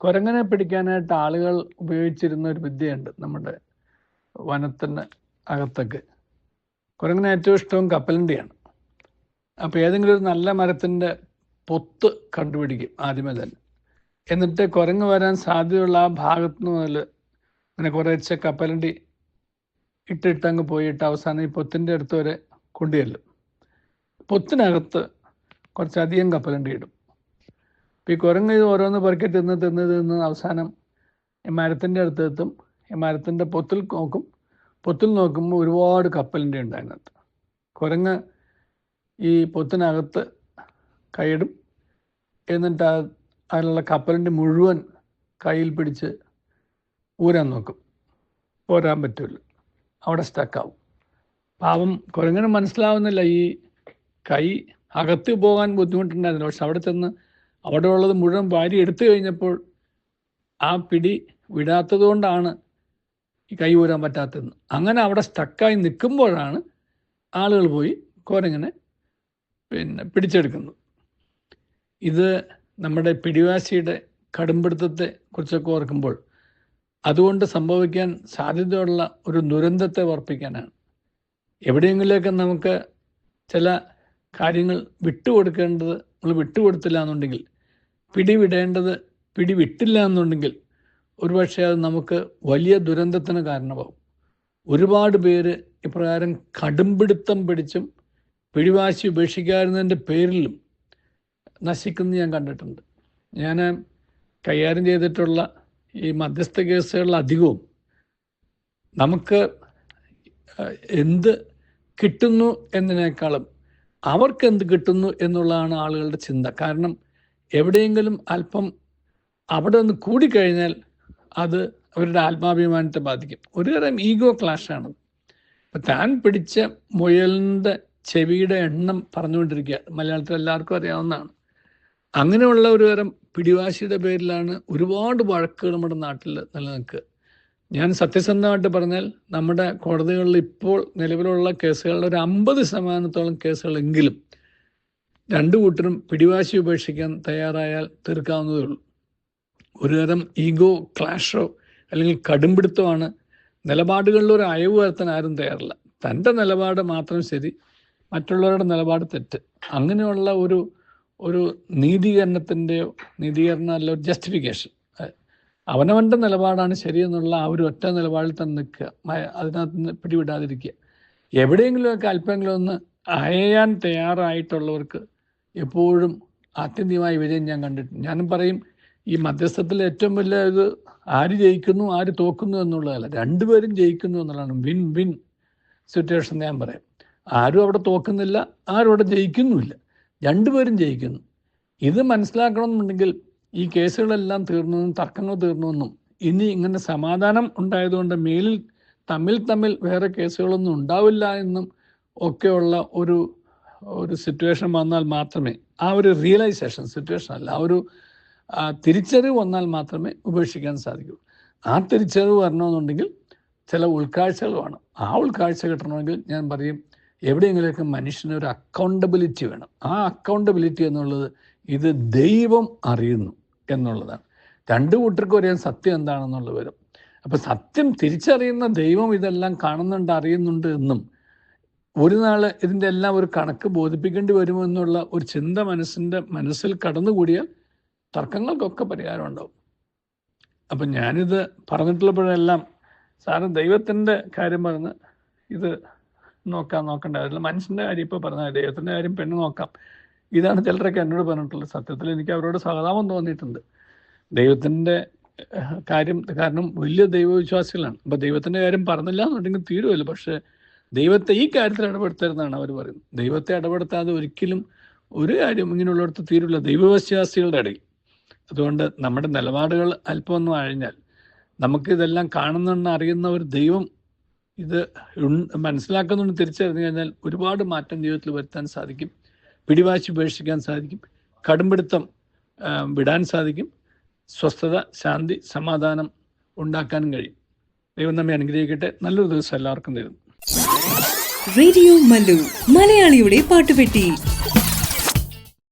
കുരങ്ങനെ പിടിക്കാനായിട്ട് ആളുകൾ ഉപയോഗിച്ചിരുന്ന ഒരു വിദ്യയുണ്ട് നമ്മുടെ വനത്തിന് അകത്തൊക്കെ. കുരങ്ങനെ ഏറ്റവും ഇഷ്ടവും കപ്പലിന്റെയാണ്. അപ്പോൾ ഏതെങ്കിലും ഒരു നല്ല മരത്തിന്റെ പൊത്ത് കണ്ടുപിടിക്കും ആദ്യമേ തന്നെ. എന്നിട്ട് കുരങ്ങ് വരാൻ സാധ്യതയുള്ള ആ ഭാഗത്ത് മുതൽ അങ്ങനെ കുറേശ്ശെ കപ്പലണ്ടി ഇട്ടിട്ടങ്ങ് പോയിട്ട് അവസാനം ഈ പൊത്തിന്റെ അടുത്ത് വരെ കൊണ്ടുചെല്ലും. പൊത്തിനകത്ത് കുറച്ചധികം കപ്പലണ്ടി ഇടും. ഈ കുരങ്ങ് ഇത് ഓരോന്ന് പെറുക്കി തിന്ന് തിന്ന് തിന്ന് അവസാനം മരത്തിന്റെ അടുത്ത് എത്തും. മരത്തിന്റെ പൊത്തിൽ നോക്കും. പൊത്തിൽ നോക്കുമ്പോൾ ഒരുപാട് കപ്പലിന്റെ ഉണ്ട് അതിനകത്ത് കുരങ്ങ് ഈ പൊത്തിനകത്ത് കൈയിടും. എന്നിട്ട് അതിലുള്ള കപ്പലിന്റെ മുഴുവൻ കയ്യിൽ പിടിച്ച് ഊരാൻ നോക്കും. പോരാൻ പറ്റില്ല അവിടെ സ്റ്റക്കാവും പാവം കുരങ്ങന് മനസ്സിലാവുന്നില്ല ഈ കൈ അകത്ത് പോകാൻ ബുദ്ധിമുട്ടുണ്ടായിരുന്നു. പക്ഷെ അവിടെ ചെന്ന് അവിടെ ഉള്ളത് മുഴുവൻ വാരി എടുത്തു കഴിഞ്ഞപ്പോൾ ആ പിടി വിടാത്തത് കൊണ്ടാണ് ഈ കൈ ഊരാൻ പറ്റാത്തതെന്ന് അങ്ങനെ അവിടെ സ്റ്റക്കായി നിൽക്കുമ്പോഴാണ് ആളുകൾ പോയി കോരങ്ങനെ പിന്നെ പിടിച്ചെടുക്കുന്നത്. ഇത് നമ്മുടെ പിടിവാശിയുടെ കടുംപിടുത്തത്തെ കുറിച്ചൊക്കെ ഓർക്കുമ്പോൾ അതുകൊണ്ട് സംഭവിക്കാൻ സാധ്യതയുള്ള ഒരു ദുരന്തത്തെ ഓർപ്പിക്കാനാണ്. എവിടെയെങ്കിലുമൊക്കെ നമുക്ക് ചില കാര്യങ്ങൾ വിട്ടുകൊടുക്കേണ്ടത് നമ്മൾ വിട്ടുകൊടുത്തില്ല എന്നുണ്ടെങ്കിൽ പിടിവിടേണ്ടത് പിടിവിട്ടില്ല എന്നുണ്ടെങ്കിൽ ഒരുപക്ഷെ അത് നമുക്ക് വലിയ ദുരന്തത്തിന് കാരണമാവും. ഒരുപാട് പേര് ഇപ്രകാരം കടുംപിടുത്തം പിടിച്ചും പിടിവാശി ഉപേക്ഷിക്കാതിരുന്നതിന്റെ പേരിലും നശിക്കുന്നത് ഞാൻ കണ്ടിട്ടുണ്ട്. ഞാൻ കൈകാര്യം ചെയ്തിട്ടുള്ള ഈ മധ്യസ്ഥ കേസുകളിൽ അധികവും നമുക്ക് എന്ത് കിട്ടുന്നു എന്നതിനേക്കാളും അവർക്ക് എന്ത് കിട്ടുന്നു എന്നുള്ളതാണ് ആളുകളുടെ ചിന്ത. കാരണം എവിടെയെങ്കിലും അല്പം അവിടെ ഒന്ന് കൂടിക്കഴിഞ്ഞാൽ അത് അവരുടെ ആത്മാഭിമാനത്തെ ബാധിക്കും. ഒരു തരം ഈഗോ ക്ലാഷാണ്. ഇപ്പം താൻ പിടിച്ച മുയലിന്റെ ചെവിയുടെ എണ്ണം പറഞ്ഞുകൊണ്ടിരിക്കുക. മലയാളത്തിൽ എല്ലാവർക്കും അറിയാവുന്നതാണ്. അങ്ങനെയുള്ള ഒരു തരം പിടിവാശിയുടെ പേരിലാണ് ഒരുപാട് വഴക്കുകൾ നമ്മുടെ നാട്ടിൽ നിലനിൽക്കുക. ഞാൻ സത്യസന്ധമായിട്ട് പറഞ്ഞാൽ നമ്മുടെ കോടതികളിൽ ഇപ്പോൾ നിലവിലുള്ള കേസുകളുടെ ഒരു അമ്പത് ശതമാനത്തോളം കേസുകളെങ്കിലും രണ്ടു കൂട്ടരും പിടിവാശി ഉപേക്ഷിക്കാൻ തയ്യാറായാൽ തീർക്കാവുന്നതേ ഉള്ളൂ. ഒരു തരം ഈഗോ ക്ലാഷോ അല്ലെങ്കിൽ കടുംപിടുത്തമാണ് നിലപാടുകളിൽ ഒരു അയവ് വരുത്താൻ ആരും തയ്യാറില്ല. തന്റെ നിലപാട് മാത്രം ശരി മറ്റുള്ളവരുടെ നിലപാട് തെറ്റ്. അങ്ങനെയുള്ള ഒരു ഒരു നീതീകരണത്തിന്റെയോ നീതീകരണം അല്ല ഒരു ജസ്റ്റിഫിക്കേഷൻ അവനവന്റെ നിലപാടാണ് ശരിയെന്നുള്ള ആ ഒരു ഒറ്റ നിലപാടിൽ തന്നെ നിൽക്കുക. അതിനകത്ത് നിന്ന് പിടിവിടാതിരിക്കുക. എവിടെയെങ്കിലുമൊക്കെ അല്പമെങ്കിലും ഒന്ന് അയയാൻ തയ്യാറായിട്ടുള്ളവർക്ക് എപ്പോഴും ആത്യന്തികമായ വിജയം ഞാൻ കണ്ടിട്ടുണ്ട്. ഞാനും പറയും ഈ മധ്യസ്ഥത്തിൽ ഏറ്റവും വലിയ ഇത് ആര് ജയിക്കുന്നു ആര് തോക്കുന്നു എന്നുള്ളതല്ല. രണ്ടുപേരും ജയിക്കുന്നു എന്നുള്ളതാണ് വിൻ വിൻ സിറ്റുവേഷൻ ഞാൻ പറയാം. ആരും അവിടെ തോക്കുന്നില്ല ആരും അവിടെ ജയിക്കുന്നുമില്ല. രണ്ടുപേരും ജയിക്കുന്നു. ഇത് മനസ്സിലാക്കണമെന്നുണ്ടെങ്കിൽ ഈ കേസുകളെല്ലാം തീർന്നെന്നും തർക്കങ്ങൾ തീർന്നെന്നും ഇനി ഇങ്ങനെ സമാധാനം ഉണ്ടായതുകൊണ്ട് മേലിൽ തമ്മിൽ തമ്മിൽ വേറെ കേസുകളൊന്നും ഉണ്ടാവില്ല എന്നും ഒക്കെയുള്ള ഒരു ഒരു സിറ്റുവേഷൻ വന്നാൽ മാത്രമേ ആ ഒരു റിയലൈസേഷൻ സിറ്റുവേഷൻ അല്ല ആ ഒരു തിരിച്ചറിവ് വന്നാൽ മാത്രമേ ഉപേക്ഷിക്കാൻ സാധിക്കൂ. ആ തിരിച്ചറിവ് വരണമെന്നുണ്ടെങ്കിൽ ചില ഉൾക്കാഴ്ചകൾ വേണം ആ ഉൾക്കാഴ്ച കിട്ടണമെങ്കിൽ ഞാൻ പറയും എവിടെയെങ്കിലുമൊക്കെ മനുഷ്യന് ഒരു അക്കൗണ്ടബിലിറ്റി വേണം. ആ അക്കൗണ്ടബിലിറ്റി എന്നുള്ളത് ഇത് ദൈവം അറിയുന്നു എന്നുള്ളതാണ്. രണ്ടു കൂട്ടർക്കും ഒരേ സത്യം എന്താണെന്നുള്ള വരും. അപ്പം സത്യം തിരിച്ചറിയുന്ന ദൈവം ഇതെല്ലാം കാണുന്നുണ്ട് അറിയുന്നുണ്ട് എന്നും ഒരു നാൾ ഇതിന്റെ എല്ലാം ഒരു കണക്ക് ബോധിപ്പിക്കേണ്ടി വരുമെന്നുള്ള ഒരു ചിന്ത മനസ്സിന്റെ മനസ്സിൽ കടന്നുകൂടിയാൽ തർക്കങ്ങൾക്കൊക്കെ പരിഹാരം ഉണ്ടാവും. അപ്പം ഞാനിത് പറഞ്ഞിട്ടുള്ളപ്പോഴെല്ലാം സാറ് ദൈവത്തിന്റെ കാര്യം പറഞ്ഞ് ഇത് നോക്കാൻ നോക്കേണ്ട. കാര്യമില്ല മനുഷ്യന്റെ കാര്യം ഇപ്പോൾ പറഞ്ഞാൽ ദൈവത്തിന്റെ കാര്യം പെണ്ണ് നോക്കാം. ഇതാണ് ചിലരൊക്കെ എന്നോട് പറഞ്ഞിട്ടുള്ളത്. സത്യത്തിൽ എനിക്ക് അവരോട് സഹതാപം തോന്നിയിട്ടുണ്ട്. ദൈവത്തിന്റെ കാര്യം കാരണം വലിയ ദൈവവിശ്വാസികളാണ്. അപ്പോൾ ദൈവത്തിന്റെ കാര്യം പറഞ്ഞില്ല എന്നുണ്ടെങ്കിൽ തീരുമല്ലോ പക്ഷേ ദൈവത്തെ ഈ കാര്യത്തിൽ ഇടപെടുത്തരുതെന്നാണ് അവർ പറയുന്നത്. ദൈവത്തെ ഇടപെടുത്താതെ ഒരിക്കലും ഒരു കാര്യം ഇങ്ങനെയുള്ളിടത്ത് തീരുള്ള ദൈവവിശ്വാസികളുടെ ഇടയിൽ. അതുകൊണ്ട് നമ്മുടെ നിലപാടുകൾ ഒന്ന് അഴിഞ്ഞാൽ നമുക്കിതെല്ലാം കാണുന്നെന്ന് അറിയുന്ന ഒരു ദൈവം ഇത് മനസ്സിലാക്കുന്നുണ്ട് തിരിച്ചറിഞ്ഞു കഴിഞ്ഞാൽ ഒരുപാട് മാറ്റം ജീവിതത്തിൽ വരുത്താൻ സാധിക്കും. പിടിവാശി ഉപേക്ഷിക്കാൻ സാധിക്കും. കടുംപിടുത്തം വിടാൻ സാധിക്കും. സ്വസ്ഥത ശാന്തി സമാധാനം ഉണ്ടാക്കാനും കഴിയും. ദൈവം നമ്മെ അനുഗ്രഹിക്കട്ടെ. നല്ലൊരു ദിവസം എല്ലാവർക്കും തരുന്നു. റേഡിയോ മല്ലു. മലയാളിയുടെ പാട്ടുപെട്ടി.